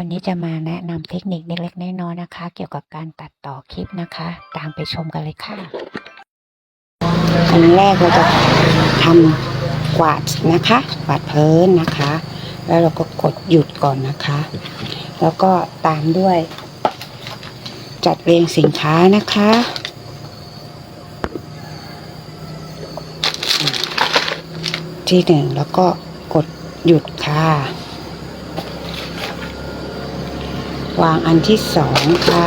วันนี้จะมาแนะนำเทคนิคเล็กๆน้อยๆนะคะ เกี่ยวกับการตัดต่อคลิปนะคะ ตามไปชมกันเลยค่ะอันแรกเราจะทำกวาดนะคะ กวาดเพื้นนะคะ แล้วเราก็กดหยุดก่อนนะคะ แล้วก็ตามด้วย จัดเรียงสินค้านะคะที่หนึ่งแล้วก็กดหยุดค่ะ วางอันที่สองค่ะ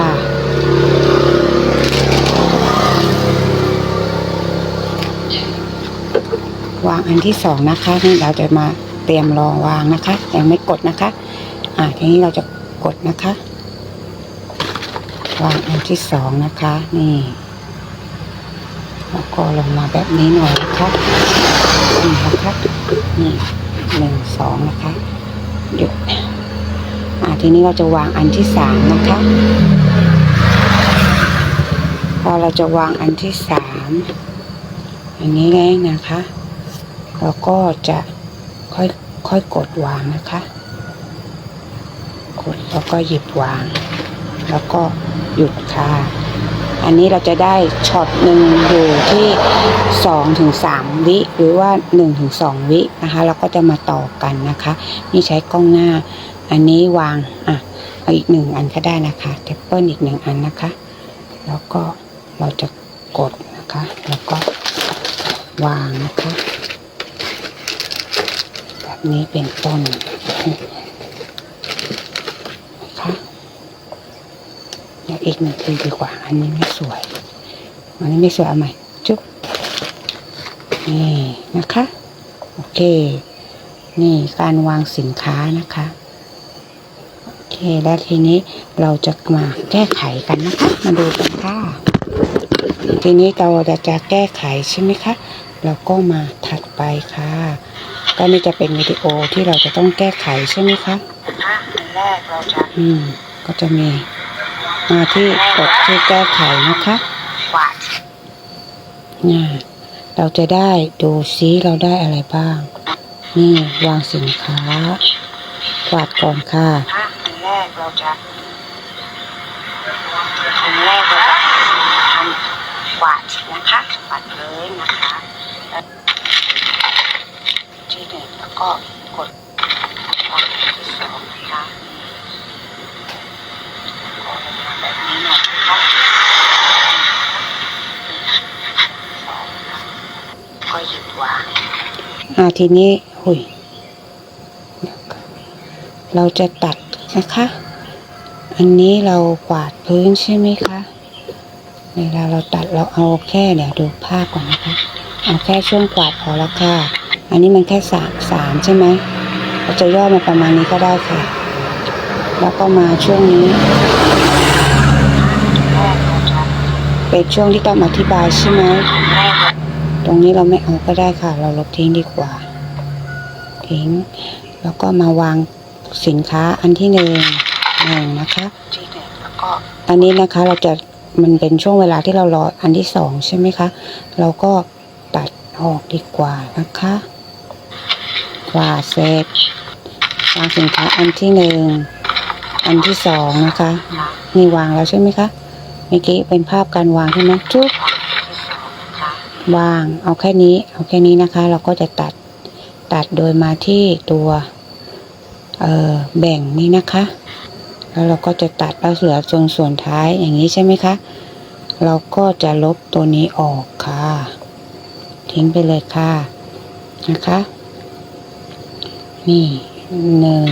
วางอันที่สองนะคะนี่เราจะมาเตรียมรอวางนะคะยังไม่กดนะคะ อ่าทีนี้เราจะกดนะคะ วางอันที่สองนะคะ นี่แล้วก็ลงมาแบบนี้หน่อยนะคะนี่นะคะนี่หนึ่งสองนะคะหยุดอ่า ทีนี้เราจะวางอันที่สามนะคะพอเราจะวางอันที่สามอันนี้เลยนะคะแล้วก็จะค่อยค่อยกดวางนะคะ กดแล้วก็หยิบวาง แล้วก็หยุดค่ะ อันนี้เราจะได้ช็อตหนึ่งอยู่ที่สองถึงสามวิหรือว่าหนึ่งถึงสองวินะคะแล้วก็จะมาต่อกันนะคะ นี่ใช้กล้องหน้า อันนี้วางอะเอาอีกหนึ่งอันก็ได้นะคะเทปเปิลอีกหนึ่งอันนะคะ แล้วก็เราจะกดนะคะ แล้วก็วางนะคะ แบบนี้เป็นต้นนะคะเดี๋ยวอีกหนึ่งทีดีกว่า อันนี้ไม่สวย อันนี้ไม่สวยเอาใหม่จุ๊บนี่นะคะ โอเค นี่การวางสินค้านะคะ แล้วทีนี้เราจะมาแก้ไขกันนะคะ มาดูกันค่ะ ทีนี้เราจะจะแก้ไขใช่ไหมคะ เราก็มาถัดไปค่ะ ก็นี่จะเป็นวิดีโอที่เราจะต้องแก้ไขใช่ไหมคะนะคะอันแรกเราจะอืม ก็จะมีมาที่กดที่แก้ไขนะคะกวาดเนี่ยเราจะได้ดูซิเราได้อะไรบ้าง นี่วางสินค้ากวาดก่อนค่ะอันแร กเราจะอันแรกเราจะทำกวาดนะคะกวาดพื้นะคะที่หนึ่งแล้วก็กดวางที่สองนะคะก็ลงมาแบบนี้หน่อยนะคะสองนะคะก็หยิบวางอ่าทีนี้หุยเราจะตัด นะคะ อันนี้เรากวาดพื้นใช่ไหมคะเวลาเราตัดเราเอาแค่เดี๋ยวดูภาพก่อนนะคะ เอาแค่ช่วงกวาดพอละค่ะ อันนี้มันแค่สามสามใช่ไหมเราจะย่อมาประมาณนี้ก็ได้ค่ะ แล้วก็มาช่วงนี้ เป็นช่วงที่ต้องอธิบายใช่ไหมตรงนี้เราไม่เอาก็ได้ค่ะ เราลบทิ้งดีกว่า ทิ้ง แล้วก็มาวาง สินค้าอันที่หนึ่งหนึ่งนะคะอันนี้นะคะเราจะมันเป็นช่วงเวลาที่เรารออันที่สองใช่ไหมคะเราก็ตัดออกดีกว่านะคะกวาดเสร็จวางสินค้าอันที่หนึ่งอันที่สองนะคะนี่วางแล้วใช่ไหมคะเมื่อกี้เป็นภาพการวางใช่ไหมจุ๊บวางเอาแค่นี้เอาแค่นี้นะคะ เราก็จะตัดตัดโดยมาที่ตัวเอ่อ แบ่งนี้นะคะ แล้วเราก็จะตัดเอาเหลือตรงส่วนท้ายอย่างนี้ใช่ไหมคะ เราก็จะลบตัวนี้ออกค่ะ ทิ้งไปเลยค่ะนะคะ นี่หนึ่ง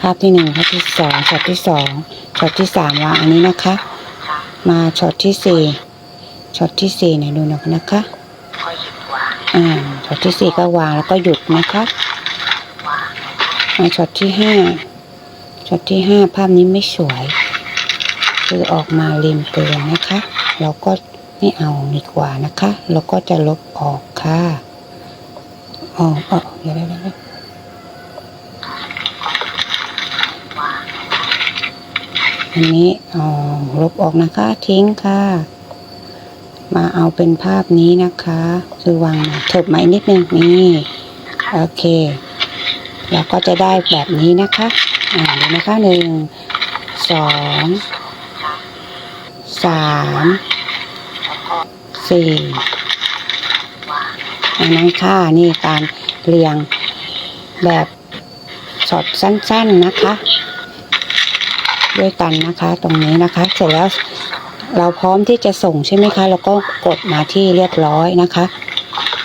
ภาพที่หนึ่งภาพที่สองช็อตที่สองช็อตที่สามวางอันนี้นะคะ มาช็อตที่สี่ช็อตที่สี่เนี่ยดูหนะนะคะอ่าช็อตที่สี่ก็วางแล้วก็หยุดนะคะ มาช็อตที่ห้าช็อตที่ห้าภาพนี้ไม่สวย คือออกมาริมเกินนะคะ เราก็ไม่เอาดีกว่านะคะ เราก็จะลบออกค่ะออกออกเดี๋ยวเดี๋ยวเดี๋ยวอันนี้อ๋อลบออกนะคะ ทิ้งค่ะ มาเอาเป็นภาพนี้นะคะ คือวางเถิบมาอีกนิดนึงนี่ โอเค เราก็จะได้แบบนี้นะคะอ่าดูนะคะหนึ่งสองสามสี่อันนั้นค่ะนี่การเรียงแบบสอดสั้นๆนะคะ ด้วยกันนะคะตรงนี้นะคะ เสร็จแล้วเราพร้อมที่จะส่งใช่ไหมคะเราก็กดมาที่เรียบร้อยนะคะ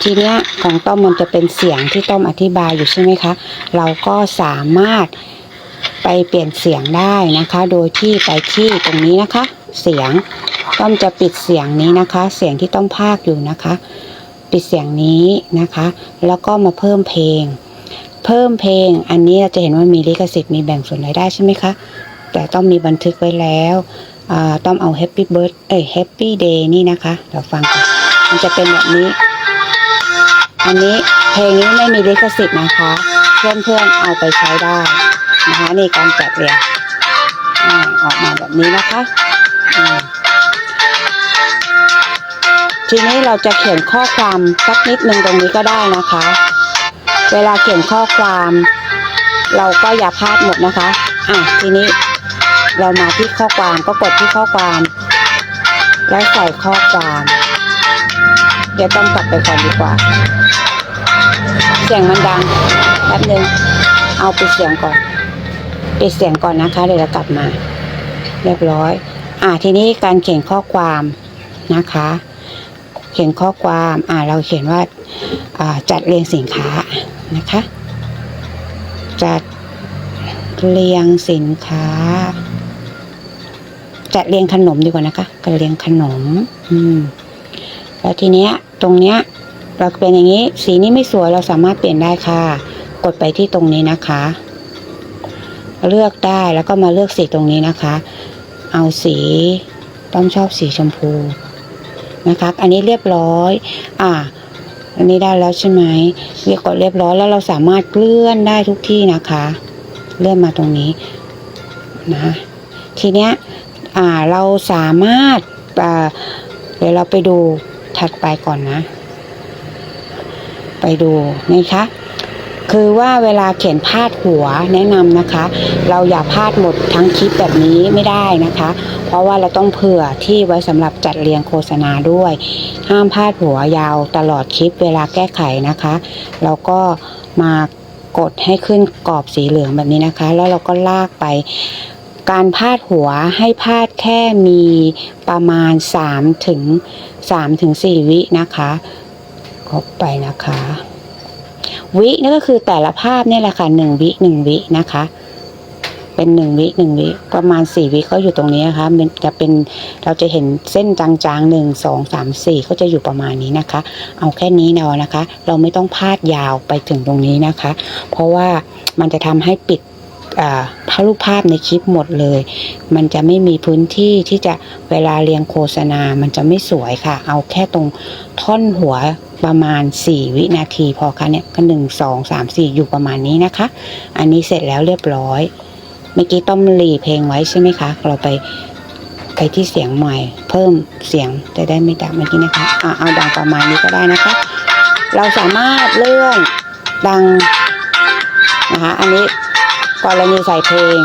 ทีเนี้ย ของต้อมมันจะเป็นเสียงที่ต้อมอธิบายอยู่ใช่ไหมคะ เราก็สามารถไปเปลี่ยนเสียงได้นะคะ โดยที่ไปที่ตรงนี้นะคะ เสียงต้อมจะปิดเสียงนี้นะคะ เสียงที่ต้องพากอยู่นะคะ ปิดเสียงนี้นะคะ แล้วก็มาเพิ่มเพลง เพิ่มเพลง อันนี้เราจะเห็นว่ามีลิขสิทธิ์มีแบ่งส่วนรายได้ใช่ไหมคะ แต่ต้องมีบันทึกไว้แล้วต้องเอา Happy Birth เอ้ย Happy Day นี่นะคะ เราฟังกันมันจะเป็นแบบนี้ อันนี้เพลงนี้ไม่มีลิขสิทธิ์นะคะ เพื่อนๆเอาไปใช้ได้นะคะในการจัดเรียงอออกมาแบบนี้นะคะทีนี้เราจะเขียนข้อความสักนิดนึงตรงนี้ก็ได้นะคะ เวลาเขียนข้อความ เราก็อย่าพลาดหมดนะคะ อะทีนี้เรามาที่ข้อความก็กดที่ข้อความ แล้วใส่ข้อความ เดี๋ยวต้องกลับไปก่อนดีกว่า เสียงมันดังแป๊บนึงเอาไปเสียงก่อนปิดเสียงก่อนนะคะเดี๋ยวเรากลับมา เรียบร้อย อ่าทีนี้การเขียนข้อความนะคะ เขียนข้อความอ่าเราเขียนว่าอ่าจัดเรียงสินค้านะคะ จัดเรียงสินค้า จัดเรียงขนมดีกว่านะคะจัดเรียงขนม อืม แล้วทีเนี้ยตรงเนี้ยเราเป็นอย่างนี้สีนี้ไม่สวยเราสามารถเปลี่ยนได้ค่ะ กดไปที่ตรงนี้นะคะ เลือกได้แล้วก็มาเลือกสีตรงนี้นะคะ เอาสีต้องชอบสีชมพูนะคะอันนี้เรียบร้อย อ่า อันนี้ได้แล้วใช่ไหมเรียกกดเรียบร้อยแล้วเราสามารถเลื่อนได้ทุกที่นะคะ เลื่อนมาตรงนี้นะทีเนี้ยอ่าเราสามารถอ่าเดี๋ยวเราไปดู ถัดไปก่อนนะ ไปดูนะคะคือว่าเวลาเขียนพาดหัวแนะนำนะคะ เราอย่าพาดหมดทั้งคลิปแบบนี้ไม่ได้นะคะ เพราะว่าเราต้องเผื่อที่ไว้สำหรับจัดเรียงโฆษณาด้วย ห้ามพาดหัวยาวตลอดคลิปเวลาแก้ไขนะคะแล้วก็มากดให้ขึ้นกรอบสีเหลืองแบบนี้นะคะ แล้วเราก็ลากไป การพาดหัวให้พาดแค่มีประมาณ3ถึง3ถึง4วินะคะครบไปนะคะ วินี่ก็คือแต่ละภาพนี่แหละค่ะหนึ่งวิหนึ่งวินะคะ เป็นหนึ่งวิหนึ่งวิประมาณสี่วิก็อยู่ตรงนี้นะคะมันจะเป็นเราจะเห็นเส้นจางๆหนึ่งสองสามสี่ก็จะอยู่ประมาณนี้นะคะ เอาแค่นี้เนาะนะคะ เราไม่ต้องพาดยาวไปถึงตรงนี้นะคะ เพราะว่ามันจะทำให้ปิด อ่ารูปภาพในคลิปหมดเลย มันจะไม่มีพื้นที่ที่จะเวลาเรียงโฆษณา มันจะไม่สวยค่ะ เอาแค่ตรงท่อนหัวประมาณ 4 วินาทีพอค่ะเนี่ยก็หนึ่งสองสามสี่อยู่ประมาณนี้นะคะ อันนี้เสร็จแล้วเรียบร้อย เมื่อกี้ต้อมรีเพลงไว้ใช่ไหมคะ เราไปไปที่เสียงใหม่ เพิ่มเสียงจะได้ไม่ดังเมื่อกี้นะคะอะเอาดังประมาณนี้ก็ได้นะคะ เราสามารถเลื่อนดังนะคะ อันนี้ กรณีใส่เพลง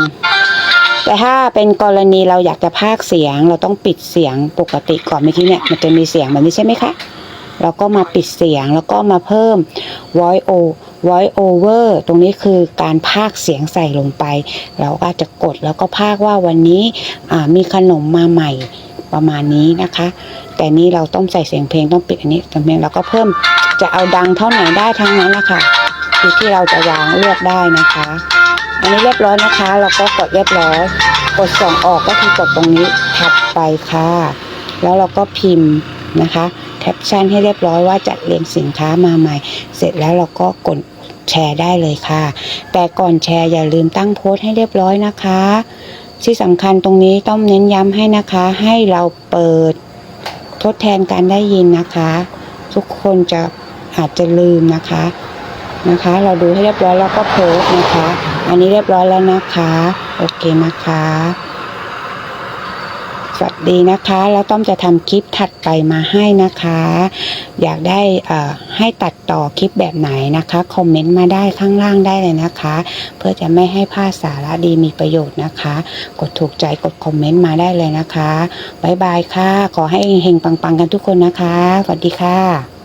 แต่ถ้าเป็นกรณีเราอยากจะพากเสียง เราต้องปิดเสียงปกติก่อนเมื่อกี้เนี่ยมันจะมีเสียงแบบนี้ใช่ไหมคะเราก็มาปิดเสียงแล้วก็มาเพิ่ม voice o voice over ตรงนี้คือการพากเสียงใส่ลงไป เราก็จะกดแล้วก็พากว่าวันนี้มีขนมมาใหม่ประมาณนี้นะคะ แต่นี้เราต้องใส่เสียงเพลงต้องปิดอันนี้เสียงเพลงเราก็เพิ่มจะเอาดังเท่าไหนได้ทั้งนั้นนะคะที่เราจะวางเลือกได้นะคะ อันนี้เรียบร้อยนะคะ เราก็กดเรียบร้อย กดส่องออกก็คือกดตรงนี้ถัดไปค่ะ แล้วเราก็พิมพ์นะคะแคปชั่นให้เรียบร้อยว่าจัดเรียงสินค้ามาใหม่ เสร็จแล้วเราก็กดแชร์ได้เลยค่ะ แต่ก่อนแชร์อย่าลืมตั้งโพสต์ให้เรียบร้อยนะคะ ที่สำคัญตรงนี้ต้องเน้นย้ำให้นะคะ ให้เราเปิดทดแทนการได้ยินนะคะ ทุกคนจะอาจจะลืมนะคะนะคะ เราดูให้เรียบร้อยแล้วก็โพสต์นะคะ อันนี้เรียบร้อยแล้วนะคะ โอเคนะคะ สวัสดีนะคะ แล้วต้อมจะทำคลิปถัดไปมาให้นะคะ อยากได้เอ่อให้ตัดต่อคลิปแบบไหนนะคะ คอมเมนต์มาได้ข้างล่างได้เลยนะคะ เพื่อจะไม่ให้พลาดสาระดีมีประโยชน์นะคะ กดถูกใจกดคอมเมนต์มาได้เลยนะคะ บ๊ายบายค่ะ ขอให้เฮงปังๆกันทุกคนนะคะ สวัสดีค่ะ